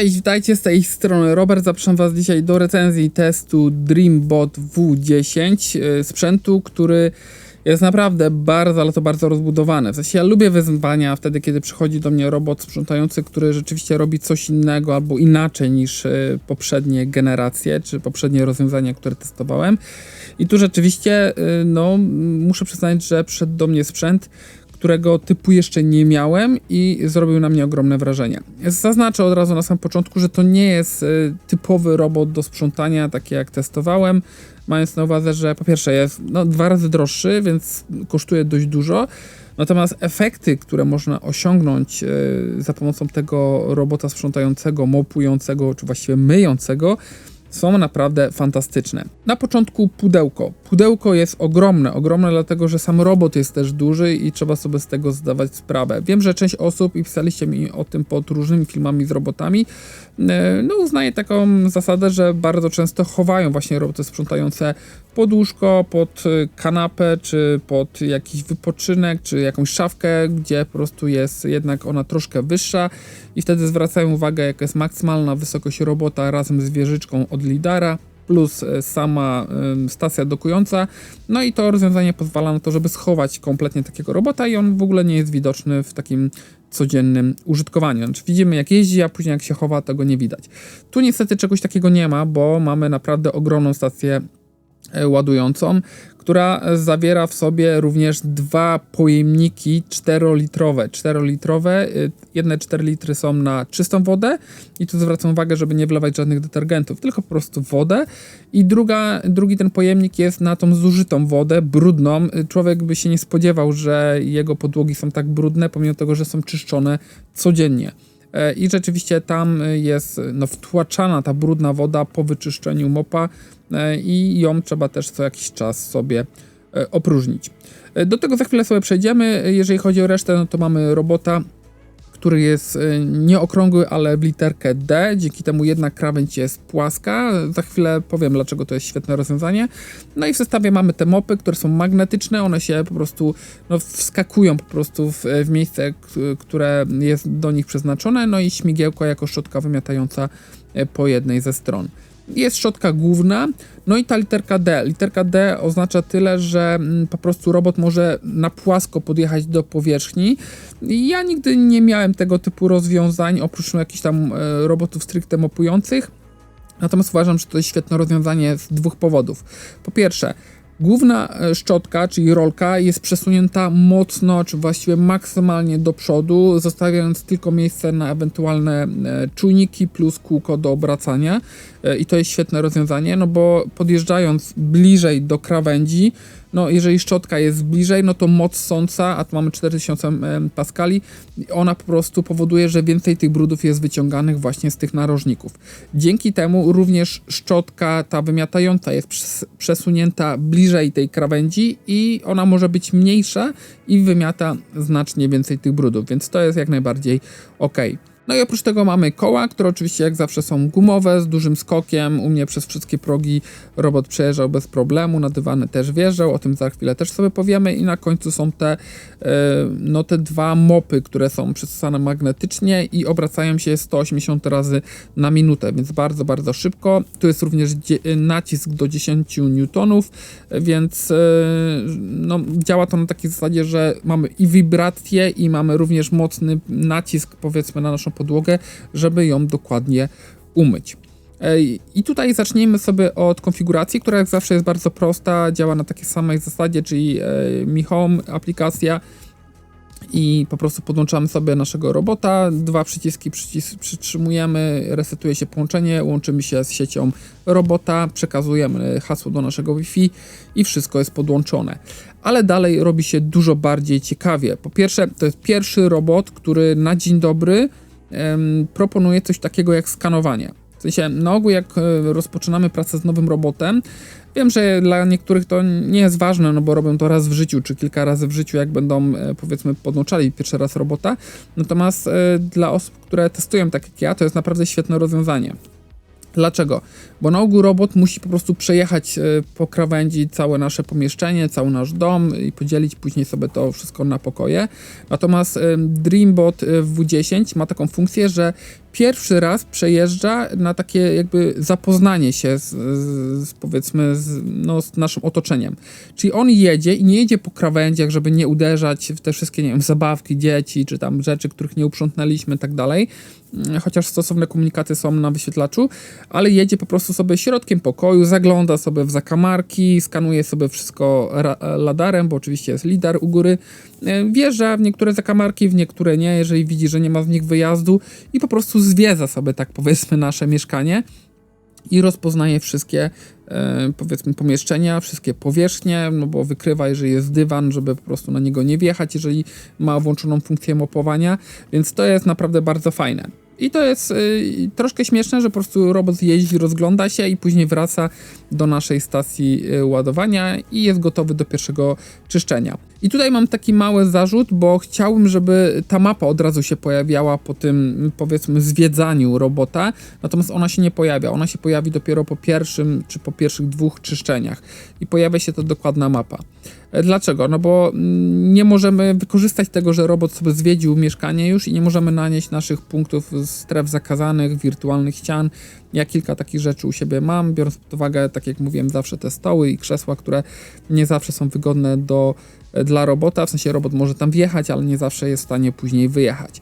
Cześć, witajcie z tej strony Robert. Zapraszam Was dzisiaj do recenzji testu Dreambot W10, y, sprzętu, który jest naprawdę bardzo, ale to bardzo rozbudowany. W sensie ja lubię wyzwania wtedy, kiedy przychodzi do mnie robot sprzątający, który rzeczywiście robi coś innego albo inaczej niż y, poprzednie generacje, czy poprzednie rozwiązania, które testowałem. I tu rzeczywiście, y, no, muszę przyznać, że przyszedł do mnie sprzęt, którego typu jeszcze nie miałem i zrobił na mnie ogromne wrażenie. Zaznaczę od razu na samym początku, że to nie jest y, typowy robot do sprzątania, taki jak testowałem, mając na uwadze, że po pierwsze jest no, dwa razy droższy, więc kosztuje dość dużo. Natomiast efekty, które można osiągnąć y, za pomocą tego robota sprzątającego, mopującego, czy właściwie myjącego, są naprawdę fantastyczne. Na początku pudełko. Pudełko jest ogromne, ogromne dlatego, że sam robot jest też duży i trzeba sobie z tego zdawać sprawę. Wiem, że część osób, i pisaliście mi o tym pod różnymi filmami z robotami, e, no uznaje taką zasadę, że bardzo często chowają właśnie roboty sprzątające pod łóżko, pod e, kanapę, czy pod jakiś wypoczynek, czy jakąś szafkę, gdzie po prostu jest jednak ona troszkę wyższa i wtedy zwracają uwagę, jaka jest maksymalna wysokość robota razem z wieżyczką od lidara plus e, sama stacja dokująca. No i to rozwiązanie pozwala na to, żeby schować kompletnie takiego robota i on w ogóle nie jest widoczny w takim codziennym użytkowaniu. Znaczy widzimy jak jeździ, a później jak się chowa, tego nie widać. Tu niestety czegoś takiego nie ma, bo mamy naprawdę ogromną stację ładującą, która zawiera w sobie również dwa pojemniki 4-litrowe. 4-litrowe, y, jedne 4 litry są na czystą wodę i tu zwracam uwagę, żeby nie wlewać żadnych detergentów, tylko po prostu wodę i druga, drugi ten pojemnik jest na tą zużytą wodę, brudną. Człowiek by się nie spodziewał, że jego podłogi są tak brudne, pomimo tego, że są czyszczone codziennie. E, I rzeczywiście tam jest no, wtłaczana ta brudna woda po wyczyszczeniu mopa e, i ją trzeba też co jakiś czas sobie e, opróżnić. Do tego za chwilę sobie przejdziemy. Jeżeli chodzi o resztę, no to mamy robota który jest y, nieokrągły, ale w literkę D. Dzięki temu jedna krawędź jest płaska. Za chwilę powiem, dlaczego to jest świetne rozwiązanie. No i w zestawie mamy te mopy, które są magnetyczne. One się po prostu no, wskakują po prostu w, w miejsce, które jest do nich przeznaczone. No i śmigiełko jako szczotka wymiatająca y, po jednej ze stron. Jest szczotka główna, no i ta literka D. Literka D oznacza tyle, że mm, po prostu robot może na płasko podjechać do powierzchni. Ja nigdy nie miałem tego typu rozwiązań, oprócz no, jakichś tam e, robotów stricte mopujących. Natomiast uważam, że to jest świetne rozwiązanie z dwóch powodów. Po pierwsze, Główna e, szczotka, czyli rolka, jest przesunięta mocno, czy właściwie maksymalnie do przodu, zostawiając tylko miejsce na ewentualne e, czujniki plus kółko do obracania. E, I to jest świetne rozwiązanie, no bo podjeżdżając bliżej do krawędzi, no jeżeli szczotka jest bliżej, no to moc sąca, a tu mamy 4000 paskali, ona po prostu powoduje, że więcej tych brudów jest wyciąganych właśnie z tych narożników. Dzięki temu również szczotka ta wymiatająca jest przesunięta bliżej tej krawędzi i ona może być mniejsza i wymiata znacznie więcej tych brudów, więc to jest jak najbardziej ok. No i oprócz tego mamy koła, które oczywiście jak zawsze są gumowe, z dużym skokiem. U mnie przez wszystkie progi robot przejeżdżał bez problemu, na dywany też wjeżdżał, o tym za chwilę też sobie powiemy. I na końcu są te, e, no te dwa mopy, które są przystosane magnetycznie i obracają się 180 razy na minutę, więc bardzo, bardzo szybko. Tu jest również nacisk do 10 newtonów, więc e, no, działa to na takiej zasadzie, że mamy i wibrację i mamy również mocny nacisk powiedzmy na naszą podłogę, żeby ją dokładnie umyć. I tutaj zacznijmy sobie od konfiguracji, która jak zawsze jest bardzo prosta, działa na takiej samej zasadzie, czyli Mi Home aplikacja i po prostu podłączamy sobie naszego robota, dwa przyciski przycis przytrzymujemy, resetuje się połączenie, łączymy się z siecią robota, przekazujemy hasło do naszego Wi-Fi i wszystko jest podłączone. Ale dalej robi się dużo bardziej ciekawie. Po pierwsze, to jest pierwszy robot, który na dzień dobry proponuje coś takiego jak skanowanie. W sensie, na ogół jak e, rozpoczynamy pracę z nowym robotem, wiem, że dla niektórych to nie jest ważne, no bo robią to raz w życiu, czy kilka razy w życiu, jak będą e, powiedzmy podłączali pierwszy raz robota. Natomiast e, dla osób, które testują tak jak ja, to jest naprawdę świetne rozwiązanie. Dlaczego? Bo na ogół robot musi po prostu przejechać e, po krawędzi całe nasze pomieszczenie, cały nasz dom i podzielić później sobie to wszystko na pokoje. Natomiast Dreambot w W10 ma taką funkcję, że pierwszy raz przejeżdża na takie jakby zapoznanie się z, z powiedzmy z, no, z naszym otoczeniem. Czyli on jedzie i nie jedzie po krawędziach, żeby nie uderzać w te wszystkie, nie wiem, zabawki dzieci, czy tam rzeczy, których nie uprzątnęliśmy i tak dalej, Mm, chociaż stosowne komunikaty są na wyświetlaczu, ale jedzie po prostu sobie środkiem pokoju, zagląda sobie w zakamarki, skanuje sobie wszystko ladarem, bo oczywiście jest lidar u góry, e, wjeżdża w niektóre zakamarki, w niektóre nie, jeżeli widzi, że nie ma z nich wyjazdu i po prostu zwiedza sobie, tak powiedzmy, nasze mieszkanie i rozpoznaje wszystkie e, powiedzmy pomieszczenia, wszystkie powierzchnie, no bo wykrywa, jeżeli jest dywan, żeby po prostu na niego nie wjechać, jeżeli ma włączoną funkcję mopowania, więc to jest naprawdę bardzo fajne. I to jest y, troszkę śmieszne, że po prostu robot jeździ, rozgląda się i później wraca do naszej stacji y, ładowania i jest gotowy do pierwszego czyszczenia. I tutaj mam taki mały zarzut, bo chciałbym, żeby ta mapa od razu się pojawiała po tym, powiedzmy, zwiedzaniu robota, natomiast ona się nie pojawia. Ona się pojawi dopiero po pierwszym czy po pierwszych dwóch czyszczeniach i pojawia się to dokładna mapa. E, dlaczego? No bo mm, nie możemy wykorzystać tego, że robot sobie zwiedził mieszkanie już i nie możemy nanieść naszych punktów stref zakazanych, wirtualnych ścian. Ja kilka takich rzeczy u siebie mam, biorąc pod uwagę, tak jak mówiłem, zawsze te stoły i krzesła, które nie zawsze są wygodne do dla robota, w sensie robot może tam wjechać, ale nie zawsze jest w stanie później wyjechać.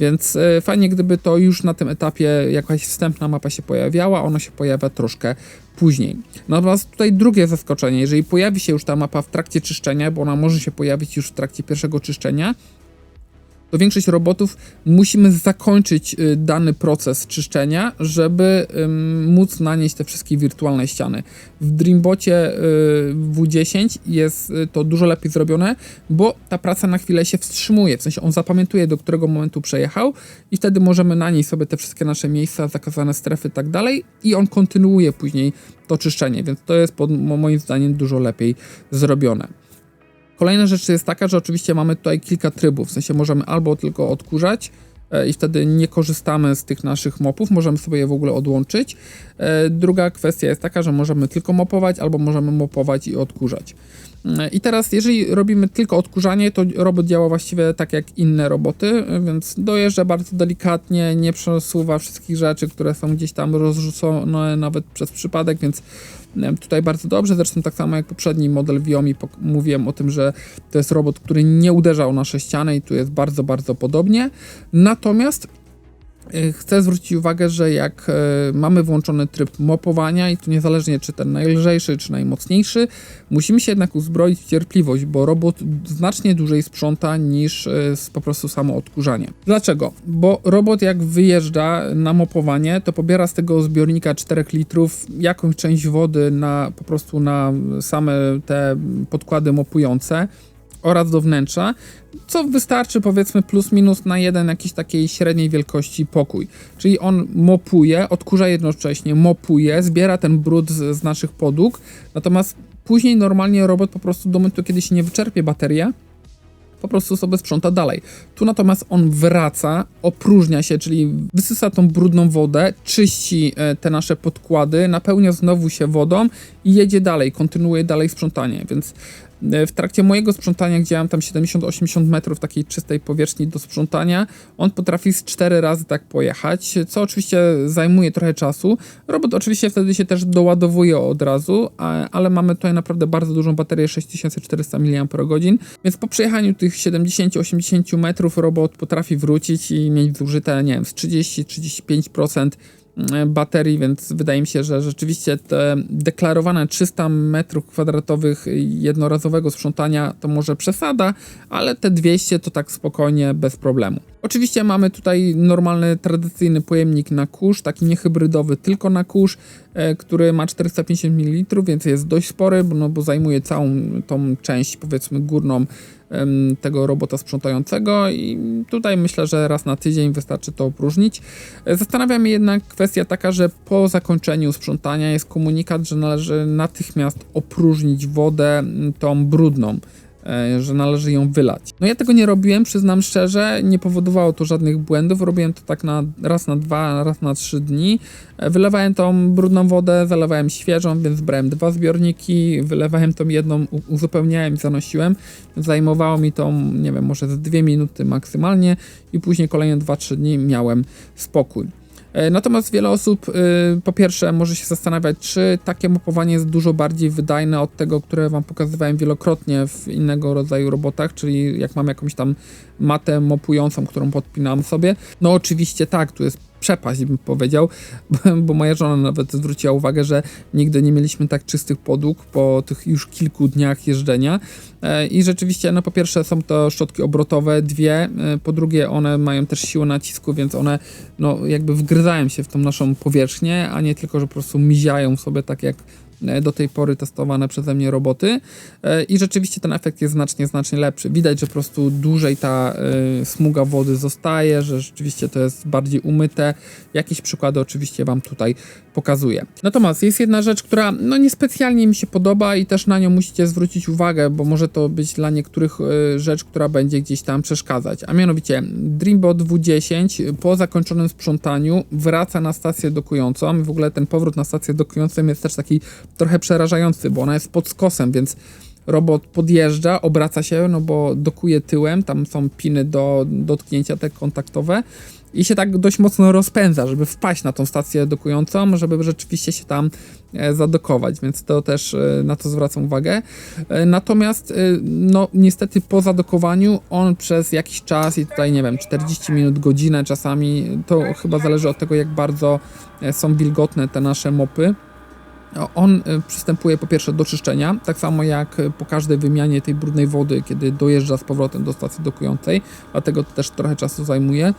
Więc e, fajnie, gdyby to już na tym etapie jakaś wstępna mapa się pojawiała, ona się pojawia troszkę później. Natomiast tutaj drugie zaskoczenie, jeżeli pojawi się już ta mapa w trakcie czyszczenia, bo ona może się pojawić już w trakcie pierwszego czyszczenia, to większość robotów musimy zakończyć y, dany proces czyszczenia, żeby móc nanieść te wszystkie wirtualne ściany. W Dreambocie y, W10 jest y, to dużo lepiej zrobione, bo ta praca na chwilę się wstrzymuje, w sensie on zapamiętuje, do którego momentu przejechał i wtedy możemy nanieść sobie te wszystkie nasze miejsca, zakazane strefy i tak dalej i on kontynuuje później to czyszczenie, więc to jest pod, moim zdaniem dużo lepiej zrobione. Kolejna rzecz jest taka, że oczywiście mamy tutaj kilka trybów, w sensie możemy albo tylko odkurzać, e, i wtedy nie korzystamy z tych naszych mopów, możemy sobie je w ogóle odłączyć. E, druga kwestia jest taka, że możemy tylko mopować, albo możemy mopować i odkurzać. E, I teraz, jeżeli robimy tylko odkurzanie, to robot działa właściwie tak jak inne roboty, więc dojeżdża bardzo delikatnie, nie przesuwa wszystkich rzeczy, które są gdzieś tam rozrzucone nawet przez przypadek, więc tutaj bardzo dobrze. Zresztą tak samo jak poprzedni model Viomi mówiłem o tym, że to jest robot, który nie uderzał nasze ściany i tu jest bardzo, bardzo podobnie. Natomiast chcę zwrócić uwagę, że jak y, mamy włączony tryb mopowania i tu niezależnie czy ten najlżejszy, czy najmocniejszy, musimy się jednak uzbroić w cierpliwość, bo robot znacznie dłużej sprząta niż y, po prostu samo odkurzanie. Dlaczego? Bo robot jak wyjeżdża na mopowanie, to pobiera z tego zbiornika 4 litrów jakąś część wody na po prostu na same te podkłady mopujące oraz do wnętrza, co wystarczy powiedzmy plus minus na jeden jakiś takiej średniej wielkości pokój. Czyli on mopuje, odkurza jednocześnie, mopuje, zbiera ten brud z, z naszych podłóg, natomiast później normalnie robot po prostu do momentu, kiedy się nie wyczerpie bateria, po prostu sobie sprząta dalej. Tu natomiast on wraca, opróżnia się, czyli wysysa tą brudną wodę, czyści e, te nasze podkłady, napełnia znowu się wodą i jedzie dalej, kontynuuje dalej sprzątanie, więc w trakcie mojego sprzątania, gdzie mam tam 70-80 metrów takiej czystej powierzchni do sprzątania, on potrafi z 4 razy tak pojechać, co oczywiście zajmuje trochę czasu. Robot oczywiście wtedy się też doładowuje od razu, ale mamy tutaj naprawdę bardzo dużą baterię 6400 mAh, więc po przejechaniu tych 70-80 metrów robot potrafi wrócić i mieć zużyte, nie wiem, z 30-35% E, baterii, więc wydaje mi się, że rzeczywiście te deklarowane 300 m2 jednorazowego sprzątania to może przesada, ale te 200 to tak spokojnie, bez problemu. Oczywiście mamy tutaj normalny, tradycyjny pojemnik na kurz, taki niehybrydowy, tylko na kurz, e, który ma 450 ml, więc jest dość spory, no bo zajmuje całą tą część, powiedzmy, górną tego robota sprzątającego i tutaj myślę, że raz na tydzień wystarczy to opróżnić. E, Zastanawia mnie jednak kwestia taka, że po zakończeniu sprzątania jest komunikat, że należy natychmiast opróżnić wodę tą brudną że należy ją wylać. No ja tego nie robiłem, przyznam szczerze, nie powodowało to żadnych błędów, robiłem to tak na raz na dwa, raz na trzy dni. E, Wylewałem tą brudną wodę, zalewałem świeżą, więc brałem dwa zbiorniki, wylewałem tą jedną, uzupełniałem zanosiłem. Zajmowało mi to, nie wiem, może ze dwie minuty maksymalnie i później kolejne 2-3 dni miałem spokój. E, Natomiast wiele osób, y, po pierwsze, może się zastanawiać, czy takie mopowanie jest dużo bardziej wydajne od tego, które Wam pokazywałem wielokrotnie w innego rodzaju robotach, czyli jak mam jakąś tam matę mopującą, którą podpinam sobie. No oczywiście tak, tu jest przepaść, bym powiedział, bo- moja żona nawet zwróciła uwagę, że nigdy nie mieliśmy tak czystych podłóg po tych już kilku dniach jeżdżenia. E, I rzeczywiście, no po pierwsze są to szczotki obrotowe, dwie, e, po drugie one mają też siłę nacisku, więc one no jakby wgryzają się w tą naszą powierzchnię, a nie tylko, że po prostu miziają sobie tak jak do tej pory testowane przeze mnie roboty E, i rzeczywiście ten efekt jest znacznie, znacznie lepszy. Widać, że po prostu dłużej ta e, smuga wody zostaje, że rzeczywiście to jest bardziej umyte. Jakieś przykłady oczywiście Wam tutaj pokazuję. Natomiast jest jedna rzecz, która no niespecjalnie mi się podoba i też na nią musicie zwrócić uwagę, bo może to być dla niektórych e, rzecz, która będzie gdzieś tam przeszkadzać. A mianowicie Dreambot W10 po zakończonym sprzątaniu wraca na stację dokującą. W ogóle ten powrót na stację dokującą jest też taki trochę przerażający, bo ona jest pod skosem, więc robot podjeżdża, obraca się, no bo dokuje tyłem, tam są piny do dotknięcia te kontaktowe i się tak dość mocno rozpędza, żeby wpaść na tą stację dokującą, żeby rzeczywiście się tam e, zadokować, więc to też e, na to zwracam uwagę. E, Natomiast, no niestety po zadokowaniu on przez jakiś czas i tutaj nie wiem, 40 minut, godzinę czasami, to chyba zależy od tego jak bardzo są wilgotne te nasze mopy, on y, przystępuje po pierwsze do czyszczenia, tak samo jak y, po każdej wymianie tej brudnej wody, kiedy dojeżdża z powrotem do stacji dokującej, dlatego to też trochę czasu zajmuje.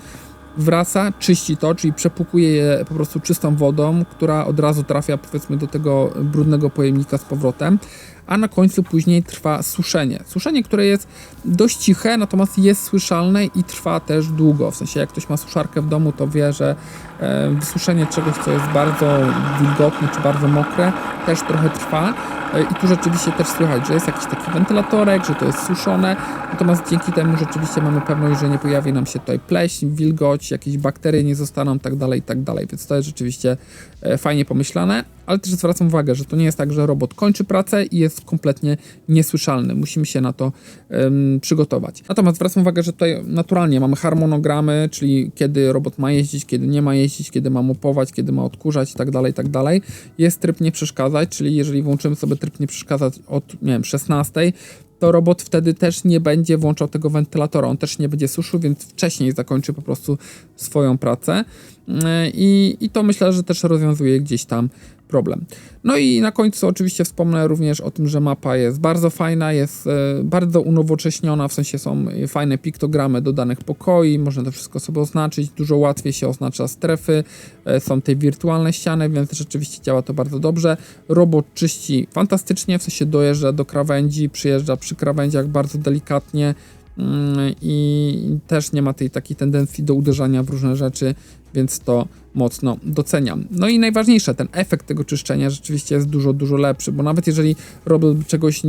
Wraca, czyści to, czyli przepłukuje je po prostu czystą wodą, która od razu trafia powiedzmy do tego brudnego pojemnika z powrotem, a na końcu później trwa suszenie. Suszenie, które jest dość ciche, natomiast jest słyszalne i trwa też długo. W sensie, jak ktoś ma suszarkę w domu, to wie, że e, wysuszenie czegoś, co jest bardzo wilgotne czy bardzo mokre, też trochę trwa. E, I tu rzeczywiście też słychać, że jest jakiś taki wentylatorek, że to jest suszone. Natomiast dzięki temu rzeczywiście mamy pewność, że nie pojawi nam się tutaj pleśń, wilgoć, jakieś bakterie nie zostaną, tak dalej, tak dalej. Więc to jest rzeczywiście e, fajnie pomyślane. Ale też zwracam uwagę, że to nie jest tak, że robot kończy pracę i jest kompletnie niesłyszalny. Musimy się na to em, przygotować. Natomiast zwracam uwagę, że tutaj naturalnie mamy harmonogramy, czyli kiedy robot ma jeździć, kiedy nie ma jeździć, kiedy ma mopować, kiedy ma odkurzać i tak dalej, tak dalej. Jest tryb nie przeszkadzać, czyli jeżeli włączymy sobie tryb nie przeszkadzać od, nie wiem, 16, to robot wtedy też nie będzie włączał tego wentylatora, on też nie będzie suszył, więc wcześniej zakończy po prostu swoją pracę. I, I to myślę, że też rozwiązuje gdzieś tam problem. No i na końcu oczywiście wspomnę również o tym, że mapa jest bardzo fajna, jest e, bardzo unowocześniona, w sensie są fajne piktogramy do danych pokoi, można to wszystko sobie oznaczyć, dużo łatwiej się oznacza strefy, e, są te wirtualne ściany, więc rzeczywiście działa to bardzo dobrze. Robot czyści fantastycznie, w sensie dojeżdża do krawędzi, przyjeżdża przy krawędziach bardzo delikatnie, Mm, i też nie ma tej takiej tendencji do uderzania w różne rzeczy, więc to mocno doceniam. No i najważniejsze, ten efekt tego czyszczenia rzeczywiście jest dużo, dużo lepszy, bo nawet jeżeli robot czegoś,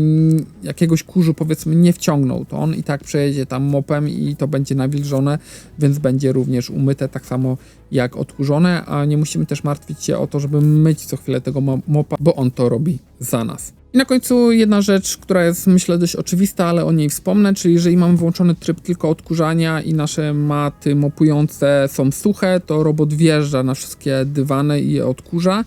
jakiegoś kurzu powiedzmy nie wciągnął, to on i tak przejedzie tam mopem i to będzie nawilżone, więc będzie również umyte tak samo jak odkurzone, a nie musimy też martwić się o to, żeby myć co chwilę tego mo- mopa, bo on to robi za nas. I na końcu jedna rzecz, która jest myślę dość oczywista, ale o niej wspomnę, czyli jeżeli mamy włączony tryb tylko odkurzania i nasze maty mopujące są suche, to robot wjeżdża na wszystkie dywany i je odkurza.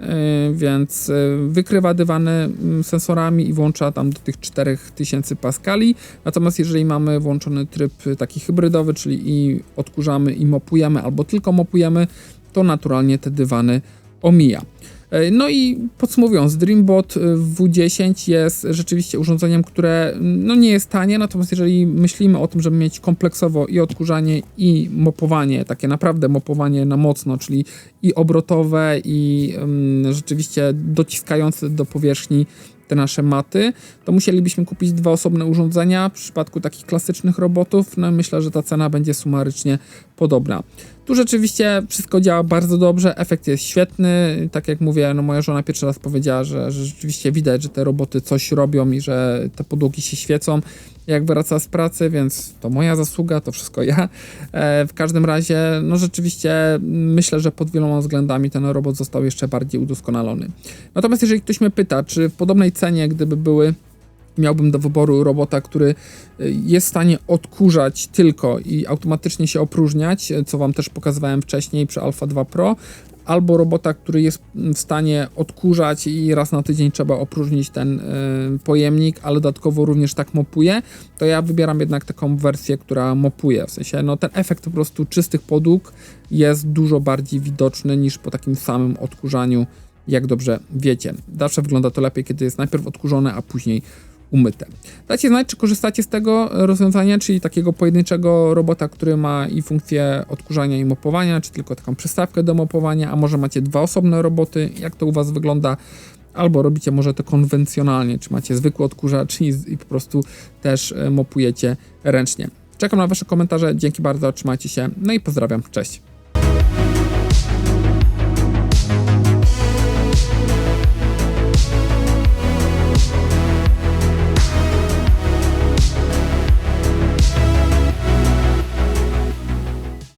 Yy, Więc yy, wykrywa dywany mm, sensorami i włącza tam do tych 4000 paskali. Natomiast jeżeli mamy włączony tryb taki hybrydowy, czyli i odkurzamy i mopujemy, albo tylko mopujemy, to naturalnie te dywany omija. E, No i podsumowując, Dreambot y, W10 jest rzeczywiście urządzeniem, które mm, no nie jest tanie, natomiast jeżeli myślimy o tym, żeby mieć kompleksowo i odkurzanie i mopowanie, takie naprawdę mopowanie na mocno, czyli i obrotowe i mm, rzeczywiście dociskające do powierzchni, te nasze maty, to musielibyśmy kupić dwa osobne urządzenia. W przypadku takich klasycznych robotów, no myślę, że ta cena będzie sumarycznie podobna. Tu rzeczywiście wszystko działa bardzo dobrze, efekt jest świetny. Tak jak mówię, no moja żona pierwszy raz powiedziała, że, że rzeczywiście widać, że te roboty coś robią i że te podłogi się świecą, jak wraca z pracy, więc to moja zasługa, to wszystko ja. E, w każdym razie, no rzeczywiście myślę, że pod wieloma względami ten robot został jeszcze bardziej udoskonalony. Natomiast jeżeli ktoś mnie pyta, czy w podobnej cenie, gdyby były miałbym do wyboru robota, który y, jest w stanie odkurzać tylko i automatycznie się opróżniać, y, co Wam też pokazywałem wcześniej przy Alpha 2 Pro, albo robota, który jest w stanie odkurzać i raz na tydzień trzeba opróżnić ten y, pojemnik, ale dodatkowo również tak mopuje, to ja wybieram jednak taką wersję, która mopuje. W sensie, no ten efekt po prostu czystych podłóg jest dużo bardziej widoczny niż po takim samym odkurzaniu, jak dobrze wiecie. Zawsze wygląda to lepiej, kiedy jest najpierw odkurzone, a później umyte. Dajcie znać, czy korzystacie z tego rozwiązania, czyli takiego pojedynczego robota, który ma i funkcję odkurzania i mopowania, czy tylko taką przystawkę do mopowania, a może macie dwa osobne roboty, jak to u Was wygląda, albo robicie może to konwencjonalnie, czy macie zwykły odkurzacz i, i po prostu też e, mopujecie ręcznie. Czekam na Wasze komentarze, dzięki bardzo, trzymajcie się, no i pozdrawiam, cześć.